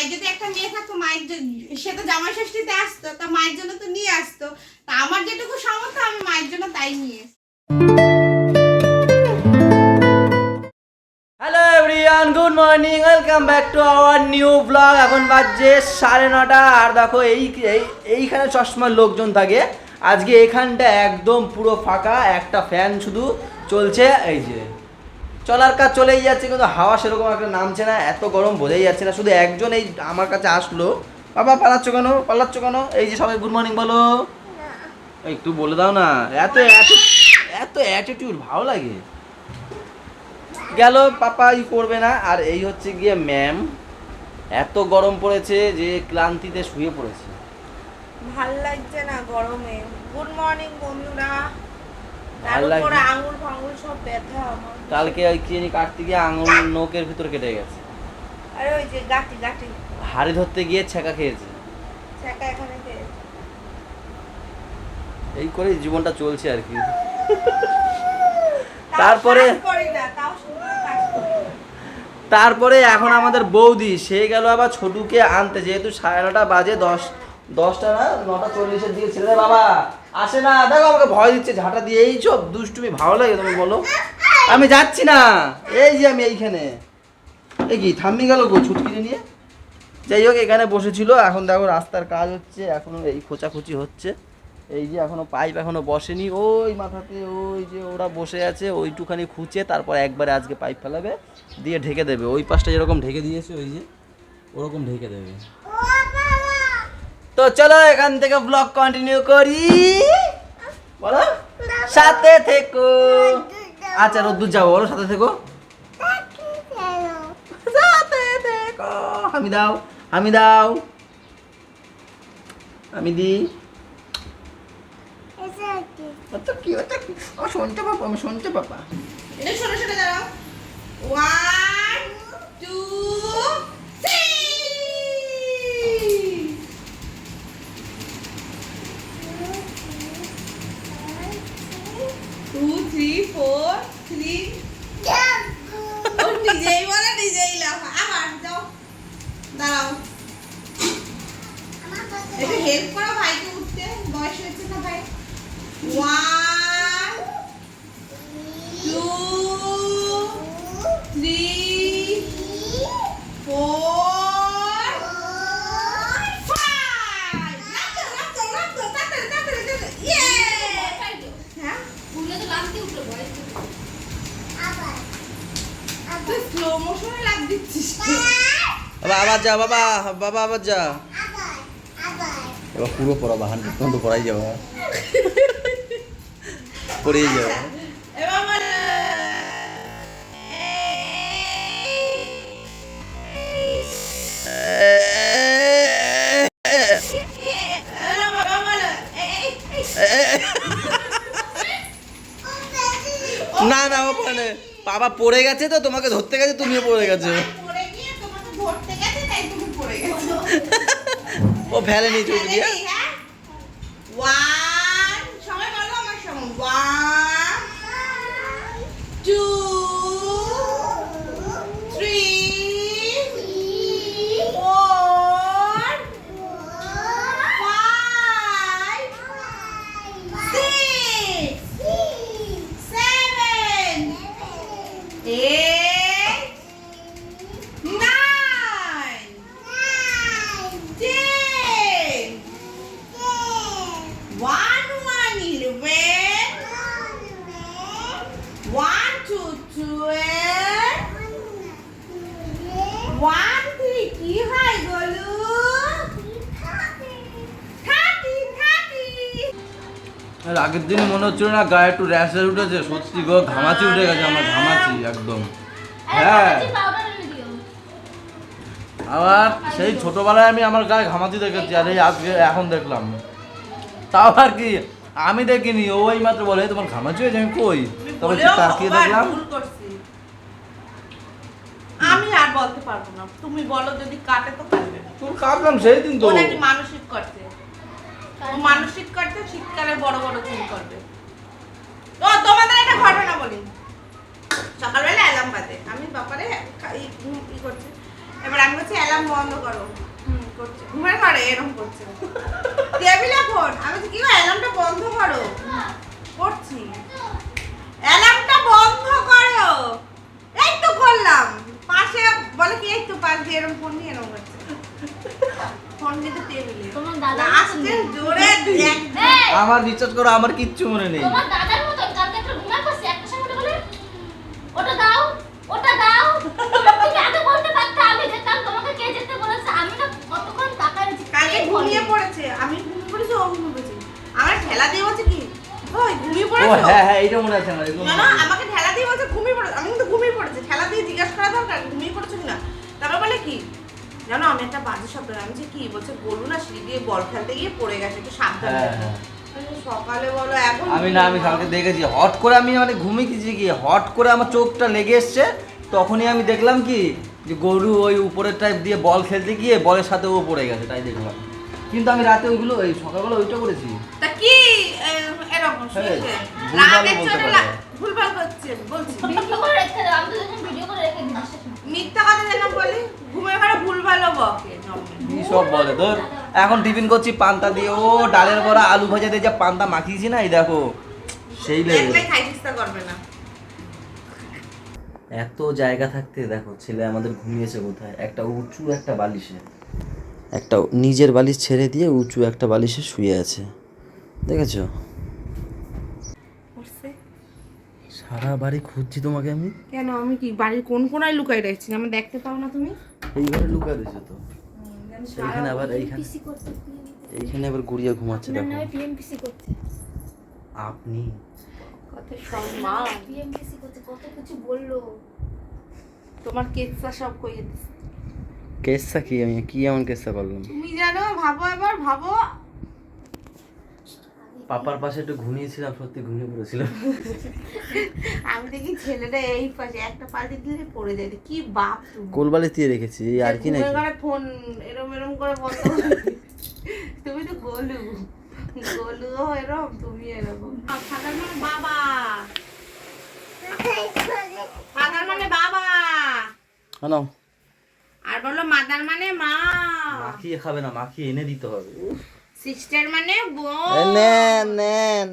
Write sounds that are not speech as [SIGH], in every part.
মায়ের যদি একটা মেয়ে থাকতো, মায়ের সে তো জামাই ষষ্ঠীতে আসতো, তা মায়ের জন্য তো নিয়ে আসতো। তা আমার যেটুকু সামর্থ্য, আমি মায়ের জন্য তাই নিয়ে hello good morning welcome back to our new blog এখন বাজছে সাড়ে নটা, আর দেখো এই- এইখানে চশমার লোকজন থাকে। আজকে এখানটা একদম পুরো ফাঁকা, একটা ফ্যান শুধু চলছে। এই যে চলার কাজ চলেই যাচ্ছে, কিন্তু হাওয়া সেরকম একটা নামছে না, এত গরম বোঝাই যাচ্ছে না। শুধু একজন এই আমার কাছে আসলো, বাবা, পালাচ্ছ কেন? পালাচ্ছ কেন? এই যে সবাই গুড মর্নিং বলো। একটু বলে দাও না, এত এত অ্যাটিটিউড ভালো লাগে। গেল, পাপা ই করবে না, আর এই হচ্ছে গিয়ে ম্যাম এত গরম পড়েছে যে ক্লান্তিতে শুয়ে পড়েছে। ভালো লাগছে না গরমে। গুড মর্নিং বন্ধুরা। ভালো আঙুল ফাঙ্গুল সব ব্যথা আমার। কালকে ওই কি কাটতে গিয়ে আঙুল নোকের ভিতর কেটে গেছে। আরে ওই যে গাটি গাটি। হাড়ি ধরতে গিয়ে ছেঁকা খেয়েছে। চাকা এখানে খেয়েছে। এই করে জীবনটা চলছে আর কি। তারপরে। তারপরে এখন আমাদের বৌদি সে গেল আবার ছোটুকে আনতে। যেহেতু সাড়ে নটা বাজে দশ দশটা না, নটা চল্লিশের দিকে ছেলে বাবা। আসে না, দেখো আমাকে ভয় দিচ্ছে, ঝাঁটা দিয়ে, এই সব দুষ্টুমি ভালো লাগে তুমি বলো। আমি যাচ্ছি না, এই যে আমি এইখানে। এই কি, থাম্মি গেল গো ছুটকিনি নিয়ে? যাই হোক, এখানে বসেছিল, এখন দেখো রাস্তার কাজ হচ্ছে, এখনও এই খোঁচাখুচি হচ্ছে। এই যে এখনও পাইপ এখনও বসেনি, ওই মাথাতে, ওই যে ওরা বসে আছে, ওইটুখানি খুঁচে, তারপর একবারে আজকে পাইপ ফেলাবে, দিয়ে ঢেকে দেবে। ওই পাশটা যেরকম ঢেকে দিয়েছে, ওই যে, ওরকম ঢেকে দেবে। তো চলো এখান থেকে ব্লগ কন্টিনিউ করি। বলো। সাথে থেকো। আচ্ছা রোদ্দুর যাব বলো সাথে থেকো। সাথে থেকো। আমি দাও আমি দাও। আমি দি। ওটা কি ওটা কি? আমার শুনতে পাপা আমি শুনতে পাপা। এটা সরে সরে দাঁড়াও। One two three two three four three ও নিজেই বলে নিজেই লাফা আবার যাও দাঁড়াও। একটু হেল্প করো ভাইকে উঠতে। বয়স হয়েছে না ভাই। One two three four five রাখো রাখো রাখো তাড়াতাড়ি তাড়াতাড়ি তাড়াতাড়ি ইয়ে হ্যাঁ তুই স্লো মোশনে লাভ দিচ্ছিস বাবা আবার যা, বাবা বাবা আবার যা। এবার পুরো পড়াবা হান্ড্রেড পর্যন্ত পড়াই যাব পড়েই যাব। না না, ও পড়ে বাবা পড়ে গেছে তো, তোমাকে ধরতে গেছে, তুমিও পড়ে গেছো পড়ে গিয়ে তোমাকে ধরতে গেছে তাই তুমি পড়ে গেছো ও ফেলেনি চোখ দিয়ে ওয়ান হ্যাঁ? সবাই বলো আমার সঙ্গে। ওয়ান two, আগের দিন মনে হচ্ছিল না গায়ে একটু র্যাশের উঠেছে। সত্যি গো ঘামাচি উঠে গেছে আমার ঘামাচি একদম। হ্যাঁ। আবার সেই ছোটবেলায় আমি আমার গায়ে ঘামাচি দেখেছি আর এই আজকে এখন দেখলাম। তাও আর কি আমি দেখিনি ওই মাত্র বলে তোমার ঘামাচি হয়েছে আমি কই? তবে তাকিয়ে দেখলাম। আমি আর বলতে পারব না। তুমি বলো যদি কাটে তো কাটবে। তোর কাটলাম সেই দিন তো। ও নাকি মানসিক করছে। ও মানসিক শীতকালে বড় বড় চুল করবে। ও তোমাদের একটা ঘটনা বলি। সকালবেলা অ্যালার্ম বাজে। আমি বাপারে ই করছি। এবার আমি বলছি অ্যালার্ম বন্ধ করো। করছে। ঘুমের ঘরে এরকম করছে। টেবিলে ফোন আমি বলছি কি অ্যালার্মটা বন্ধ করো? করছি। অ্যালার্মটা বন্ধ করো এই তো করলাম পাশে বলে কি এই তো পাশ দিয়ে এরকম ফোন নিয়ে এরকম করছে ফোন কিন্তু টেবিলে তোমার দাদা লাস্টে জোরে এক- এই, আমার রিচার্জ করো আমার কিচ্ছু মনে নেই। তোমার দাদার মতো কালকে একটা ঘুমায় পাচ্ছি একটা সময় বলে ওটা দাও ওটা দাও। তুমি আগে বলতে পারতে আমি যেতাম তোমাকে কে যেতে বলেছে? আমি না কতক্ষণ তাকায় কালকে ঘুমিয়ে পড়েছে আমি ঘুমিয়ে পড়েছি ও ঘুমিয়ে পড়েছে। আমার ঠেলা দিয়ে বলছে কি ওই ঘুমিয়ে পড়েছো? হ্যাঁ হ্যাঁ এইটা মনে আছে আমার না না আমাকে ঠেলা দিয়ে বলছে ঘুমিয়ে পড়েছে? আমি কিন্তু ঘুমিয়ে পড়েছে ঠেলা দিয়ে জিজ্ঞাসা করা দরকার ঘুমিয়ে পড়েছো কিনা? তারপর বলে কি জানো আমি একটা বাজে শব্দ আমি যে কি বলছে গরু না সিঁড়ি দিয়ে বল খেলতে গিয়ে পড়ে গেছে একটু সাবধানে হ্যাঁ। হ্যাঁ। আমি সকালে বলো এখন আমি না আমি কালকে দেখেছি হট করে আমি মানে ঘুমিয়ে গেছি কি হট করে আমার চোখটা লেগে এসছে তখনই আমি দেখলাম কি যে গরু ওই উপরের টাইপ দিয়ে বল খেলতে গিয়ে বলের সাথে ও পড়ে গেছে তাই দেখলাম। কিন্তু আমি রাতে ওইগুলো ওই সকালবেলা ওইটা করেছি। তা কি এরকম হ্যাঁ, ভুলভাল করছে বলছি। ভিডিও করে রেখে দাও আমি তো যখন ভিডিও করে রেখে দিই মিথ্যা কথা যেন বলি ঘুমের ঘরে ভুলভালও বকে কি সব বলে তোর? এখন টিফিন করছি পান্তা দিয়ে। ও ডালের বড়া আলু ভাজা দিয়ে যা পান্তা মাখিয়েছি না এই দেখো। সেই লেগে করবে না। এত জায়গা থাকতে দেখো ছেলে আমাদের ঘুমিয়েছে কোথায়? একটা উঁচু একটা বালিশে। একটা নিজের বালিশ ছেড়ে দিয়ে উঁচু একটা বালিশে শুয়ে আছে। দেখেছ? সারা বাড়ি খুঁজছি তোমাকে আমি। কেন? আমি কি বাড়ির কোন কোনায় লুকাই রাখছি আমি দেখতে পাও না তুমি? এইভাবে লুকা দিয়েছ তো। এইখানে আবার এইখানে পিসি করতে এইখানে আবার গুড়িয়া ঘুমাচ্ছে দেখো। আপনি? কত সম্মান। পিএমপিসি করতে কত কিছু বলল। তোমার কেসটা সব কইয়ে দিছে। কেসটা কি? আমি কি এমন কেসটা করলাম? তুমি জানো ভাবো এবার ভাবো। পাপার পাশে একটু ঘুমিয়েছিলাম সত্যি ঘুমিয়ে পড়েছিলাম। আমি দেখি ছেলেটা এই পাশে একটা পাশে দিলে পড়ে যায়। কি বাপ তুমি কোলবালি দিয়ে রেখেছি আর কি নাকি? ফোন এরম এরম করে বন্ধ তুমি তো গোলু। গোলু এরম তুমি এরকম। ফাদার মানে বাবা। ফাদার মানে বাবা। কেন? আর বলো মাদার মানে মা। মাখিয়ে খাবে না মাখিয়ে এনে দিতে হবে। সিস্টার মানে বোন। নেন নেন।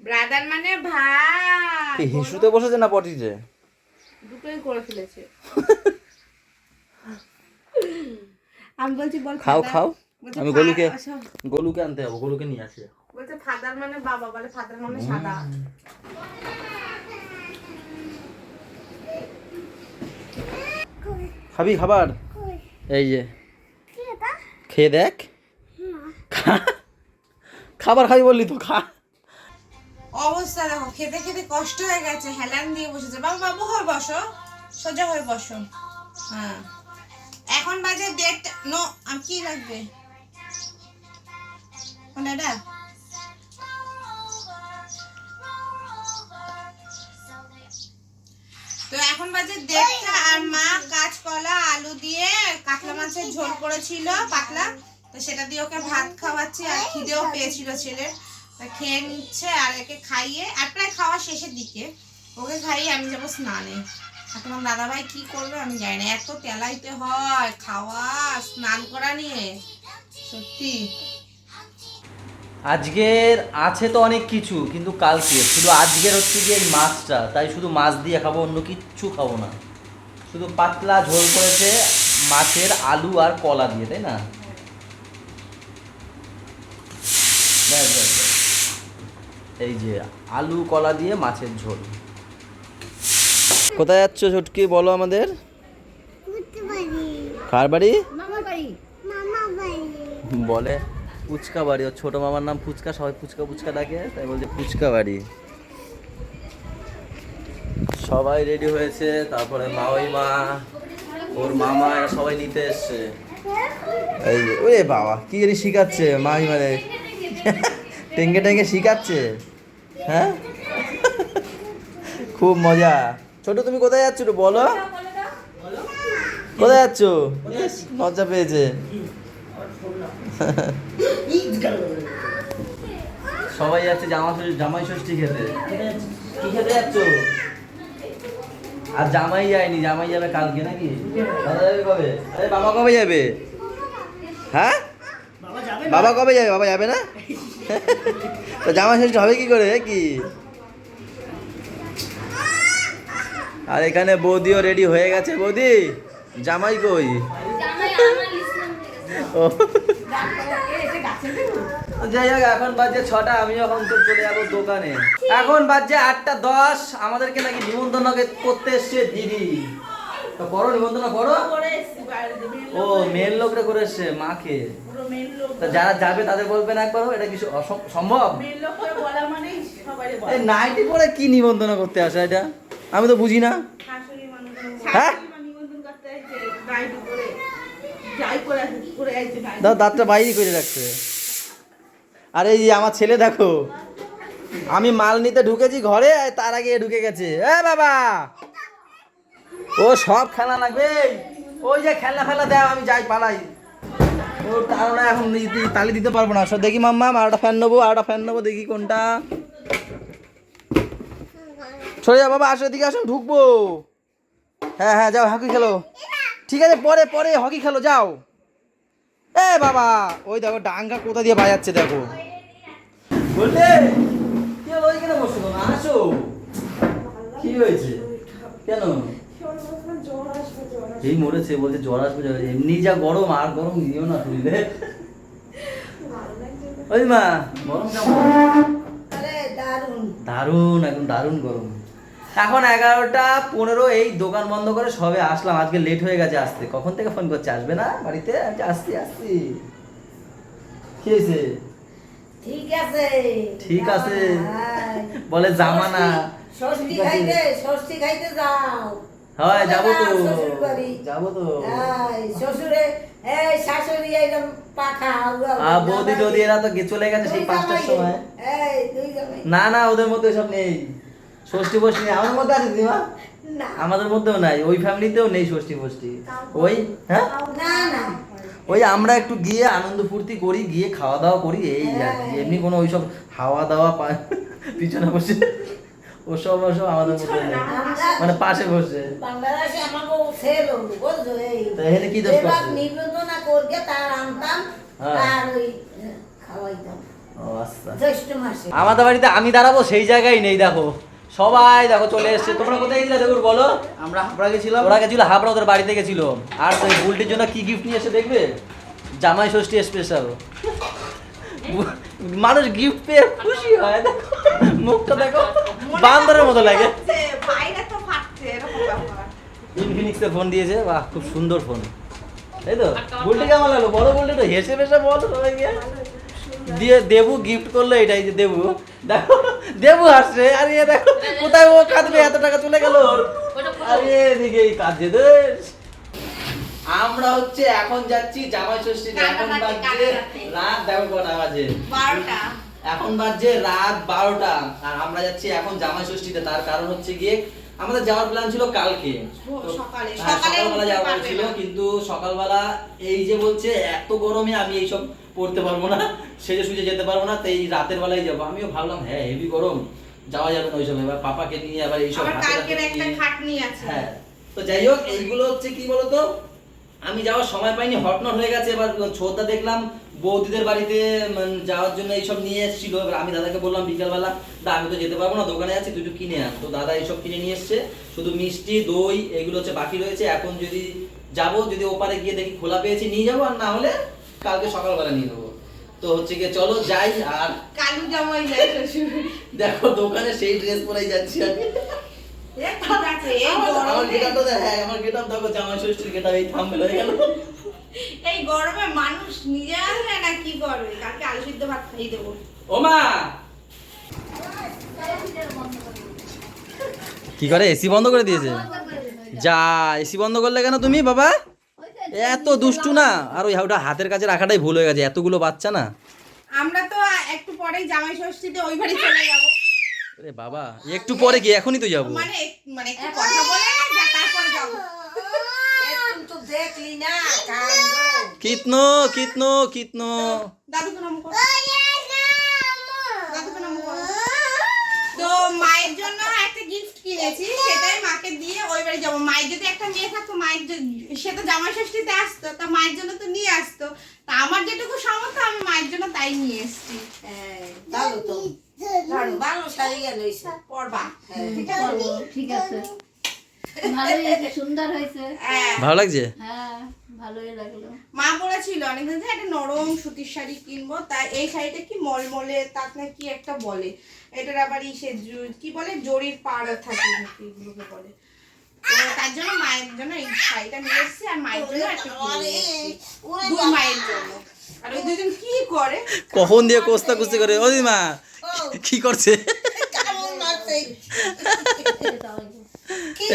ব্রাদার মানে ভাই। কি হিসুতে বসেছে না পটিতে? দুটোই করে ফেলেছে। আমি বলছি বল খাও খাও। আমি গলুকে গলুকে আনতে যাব গলুকে নিয়ে আসি। বলছে ফাদার মানে বাবা বলে ফাদার মানে সাদা। খাবি খাবার? এই যে। খেয়ে দেখ। খাবার খাবি বললি তো, খা। অবস্থা দেখো, খেতে খেতে কষ্ট হয়ে গেছে, হেলান দিয়ে বসেছে। বাবু বাবু হয়ে বসো, সোজা হয়ে বসো। হ্যাঁ। এখন বাজে দেড়টা, নো আম কি লাগবে? কোনটা তো এখন বাজে দেড়টা, আর মা কাঁচকলা, আলু দিয়ে কাতলা মাছের ঝোল করেছিল, পাতলা। তো সেটা দিয়ে ওকে ভাত খাওয়াচ্ছি আর খিদেও পেয়েছিল খেয়ে নিচ্ছে আর একে খাইয়ে, আর প্রায় খাওয়া শেষের দিকে। ওকে খাইয়ে আমি যাব স্নানে। কি করবে আমি জানি না। এত তেলাইতে হয়, খাওয়া, স্নান করা নিয়ে। সত্যি। আজকের আছে তো অনেক কিছু, কিন্তু কালকে। শুধু আজকের হচ্ছে এই মাছটা। তাই শুধু মাছ দিয়ে খাব, অন্য কিচ্ছু খাব না। শুধু পাতলা ঝোল করেছে মাছের আলু আর কলা দিয়ে, তাই না? ব্যাস, ব্যাস, ব্যাস। এই যে আলু কলা দিয়ে মাছের ঝোল। কোথায় যাচ্ছ ছুটকি বলো আমাদের। কার বাড়ি? বলে ফুচকা বাড়ি। ওর ছোট মামার নাম ফুচকা সবাই ফুচকা ফুচকা ডাকে তাই বলছে ফুচকা বাড়ি। সবাই রেডি হয়েছে তারপরে মাওই মা ওর মামা সবাই নিতে এসছে। এই যে, ওরে বাবা কি জানি শিখাচ্ছে মাই মানে? টেঙ্গে টেঙ্গে শিখাচ্ছে। হ্যাঁ? খুব মজা। ছোট, তুমি কোথায় যাচ্ছ বলো? কোথায় যাচ্ছ? লজ্জা পেয়েছে। সবাই যাচ্ছে জামা জামাই ষষ্ঠী খেতে। কি খেতে যাচ্ছ? আর জামাই যায়নি, জামাই যাবে কালকে নাকি? কবে? আরে বাবা কবে যাবে? হ্যাঁ? বাবা কবে যাবে? বাবা যাবে না? [LAUGHS] তো জামাই ষষ্ঠী হবে কি করে? কি? আর এখানে বৌদিও রেডি হয়ে গেছে। বৌদি জামাই কই? ও। যাই হোক এখন বাজে ছটা। আমি এখন তো চলে যাব দোকানে। এখন বাজে আটটা দশ। আমাদেরকে নাকি নিমন্ত্রণ করতে এসছে দিদি। তো করো নিমন্ত্রণ করো ও, মেয়ের লোকরা করে এসছে মাকে। তা যারা যাবে তাদের বলবেন একবারও, এটা কি অসম- সম্ভব? নাইটি পরে কি নিমন্ত্রণ করতে আসে এটা? আমি তো বুঝি না। হ্যাঁ? দাও, দাঁতটা বাইরে করে রাখছে। আর, এই আমার ছেলে দেখো। আমি মাল নিতে ঢুকেছি ঘরে তার আগে ঢুকে গেছে। এ, বাবা! ও, সব খেলা লাগবে। ওই যে খেলনা ফেলা দেও আমি যাই, পালাই। ও না এখন তালি দিতে পারব না। সব দেখি মাম্মা আর একটা ফ্যান নেব আর একটা ফ্যান নেব, দেখি কোনটা। সরে যা বাবা, আসো এদিকে আসুন ঢুকবো। হ্যাঁ হ্যাঁ যাও, হকি খেলো। ঠিক আছে, পরে পরে হকি খেলো, যাও। এ বাবা, ওই দেখো, ডাঙ্গা কোথা দিয়ে বাজাচ্ছে, দেখো। বললে, কি ওইখানে বসে? আসো। কি হয়েছে? কেন? এই মরেছে বলছে জ্বর আসবে জ্বর এমনি যা গরম আর গরম দিও না শরীরে ওই মা গরম কেমন? দারুণ। একদম দারুণ গরম। এখন এগারোটা পনেরো এই দোকান বন্ধ করে সবে আসলাম। আজকে লেট হয়ে গেছে আসতে। কখন থেকে ফোন করছে? আসবে না বাড়িতে? আসছি আসছি। কি হয়েছে? ঠিক আছে। ঠিক আছে। হ্যাঁ। বলে জামানা। ষষ্ঠী খাইতে ষষ্ঠী খাইতে যাও। হয় যাব তো। যাব তো। শ্বশুরে এই শাশুড়ি একদম পাখা আর বৌদি টৌদি এরা তো চলে গেছে সেই পাঁচটার সময়। এই জামাই। না না ওদের মধ্যে সব নেই। ষষ্ঠী ফষ্ঠী নেই। আমাদের মধ্যে আছে দিদিমা না। আমাদের মধ্যেও নাই। ওই ফ্যামিলিতেও নেই ষষ্ঠী ফষ্ঠী ওই হ্যাঁ? না না। ওই আমরা একটু গিয়ে আনন্দ ফুর্তি করি গিয়ে খাওয়া দাওয়া করি এই আর কি। এমনি কোনো ওইসব হাওয়া দাওয়া পিছনে বসে। ওসব ওসব আমাদের মধ্যে মানে পাশে বসে। বাংলাদেশে আমাকে ছেল বুঝছ? এই তো এখানে কি দোষ এবার করছে? নিবেদনা করবে তার আনতাম হ্যাঁ। ওই খাওয়াইতাম। ও আচ্ছা। জ্যৈষ্ঠ মাসে। আমাদের বাড়িতে আমি দাঁড়াবো সেই জায়গায় নেই দেখো। সবাই দেখো চলে এসছে। তোমরা কোথায় গেছিলে দেখুর বলো? আমরা হাবড়া গেছিলাম। ওরা গেছিল হাবড়া ওদের বাড়িতে গেছিল। আর ওই বুলটির জন্য কি গিফট নিয়ে এসে দেখবে? জামাই ষষ্ঠী স্পেশাল মানুষ গিফট পেয়ে খুশি হয় দেখো। মুখটা দেখো বান্দরের মতো লাগে। বাইরে তো ফাটছে এরকম ব্যাপার ইনফিনিক্স ফোন দিয়েছে বাহ খুব সুন্দর ফোন তাই তো? বুলটি কেমন লাগল? বড় বুলটি তো হেসে হেসে বলো সবাই গিয়ে দিয়ে দেবু গিফট করল এটাই যে দেবু। দেখো দেবু হাসছে আর ইয়ে দেখো কোথায় ও কাঁদবে এত টাকা চলে গেল? আরে এদিকে কাঁদছে দেশ। আমরা হচ্ছে এখন যাচ্ছি জামাই ষষ্ঠী এখন বাজছে রাত দেখো কটা বাজে। বারোটা। এখন বাজছে রাত বারোটা। আর আমরা যাচ্ছি এখন জামাই ষষ্ঠীতে। তার কারণ হচ্ছে গিয়ে আমাদের যাওয়ার প্ল্যান ছিল কালকে। হ্যাঁ, সকালে সকালবেলা উঠতে যাওয়া পারবে ছিল কিন্তু সকালবেলা এই যে বলছে এত গরমে আমি এইসব পড়তে পারব না সেজে সুজে যেতে পারব না তো এই রাতের বেলায় যাব। আমিও ভাবলাম হ্যাঁ হেভি গরম যাওয়া যাবে না ওইসব। এবার পাপাকে নিয়ে আবার এইসব হ্যাঁ তো যাই হোক এইগুলো হচ্ছে কি বলতো? আমি যাওয়ার সময় পাইনি হটনট হয়ে গেছে। এবার ছোটদা দেখলাম বৌদিদের বাড়িতে যাওয়ার জন্য এইসব নিয়ে এসেছিল। এবার আমি দাদাকে বললাম বিকালবেলা দা আমি তো যেতে পারব না দোকানে আছি তুই কিনে আন। তো দাদা এইসব কিনে নিয়ে এসছে। শুধু মিষ্টি দই এগুলো হচ্ছে বাকি রয়েছে। এখন যদি যাব যদি ওপারে গিয়ে দেখি খোলা পেয়েছি নিয়ে যাব আর না হলে কালকে সকালবেলা নিয়ে নেব। তো হচ্ছে গিয়ে চলো যাই আর কালু জামাই দেখো দোকানে সেই ড্রেস পরেই যাচ্ছি আছে এই গরমে। হ্যাঁ আমার গেটআপ দেখো জামাই ষষ্ঠীর গেটআপ এই থাম্বেল হয়ে গেল। এই গরমে মানুষ নিজে আসবে না কি করবে? কালকে আলু সিদ্ধ ভাত খাইয়ে দেবো। ও কি করে? এসি বন্ধ করে দিয়েছে? যা এসি বন্ধ করলে কেন তুমি বাবা? এত দুষ্টু না। আর ওই ওটা হাতের কাছে রাখাটাই ভুল হয়ে গেছে এতগুলো বাচ্চা না। আমরা তো একটু পরেই জামাই ষষ্ঠীতে ওই বাড়ি চলে যাব। আরে বাবা একটু পরে গিয়ে এখনই তো যাব। মানে মানে একটু কথা বলে যা- তারপরে যাব। তো দেখলি না কাণ্ড কিতনো কিতনো কিতনো দাদুকে নাম করো। দাদুকে নাম করো। তো মায়ের জন্য কিনেছি সেটাই মাকে দিয়ে ওই বাড়ি যাব। মায়ের যদি একটা মেয়ে থাকতো মায়ের সে তো জামাই ষষ্ঠীতে আসতো তা মায়ের জন্য তো নিয়ে আসতো। তা আমার যেটুকু সামর্থ্য আমি মায়ের জন্য তাই নিয়ে এসেছি। হ্যাঁ, ভালো তো। ভালো ভালো শাড়ি গেল পরবা। ঠিক আছে। ভালোই হয়েছে সুন্দর হয়েছে। হ্যাঁ। ভালো লাগছে? হ্যাঁ ভালোই লাগল। মা বলেছিল অনেকদিন যে একটা নরম সুতির শাড়ি কিনবো তাই এই শাড়িটা কি মলমলে তাক না কি একটা বলে। এটার আবার ইসে কি বলে? জরির পাড় থাকে নাকি এগুলোকে বলে। তার জন্য মায়ের জন্য এই শাড়িটা নিয়ে এসেছি আর মায়ের জন্য দুই মায়ের জন্য। আর ওই দুজন কি করে? কখন দিয়ে কোস্তা কুস্তি করে? ও দিমা কি করছে? কেমন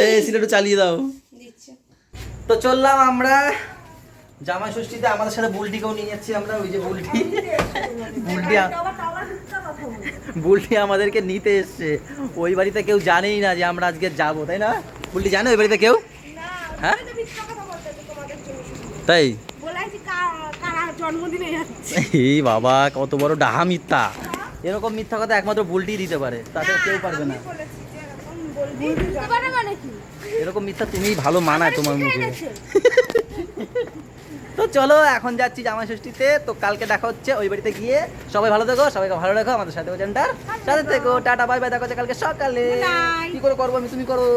এই সিলেটু চালিয়ে দাও। তো চললাম আমরা জামাই ষষ্ঠীতে আমাদের সাথে বুলটিকেও নিয়ে যাচ্ছি আমরা ওই যে বুলটি। বুলটি বুলটি আমাদেরকে নিতে এসছে। ওই বাড়িতে কেউ জানেই না যে আমরা আজকে যাব তাই না? বুলটি জানে ওই বাড়িতে কেউ? হ্যাঁ? তাই? এই বাবা কত বড় ডাহা মিথ্যা। এরকম মিথ্যা কথা একমাত্র বুলটি দিতে পারে তাছাড়া কেউ পারবে না। এরকম মিথ্যা তুমি ভালো মানায় তোমার মুখে। [LAUGHS] তো চলো এখন যাচ্ছি জামাই ষষ্ঠীতে। তো কালকে দেখা হচ্ছে ওই বাড়িতে গিয়ে। সবাই ভালো থেকো সবাইকে ভালো রাখো আমাদের সাথে ওজেন্টার সাথে থেকো। টাটা বাই বাই দেখা হচ্ছে কালকে সকালে। কি করে করব আমি? তুমি করো।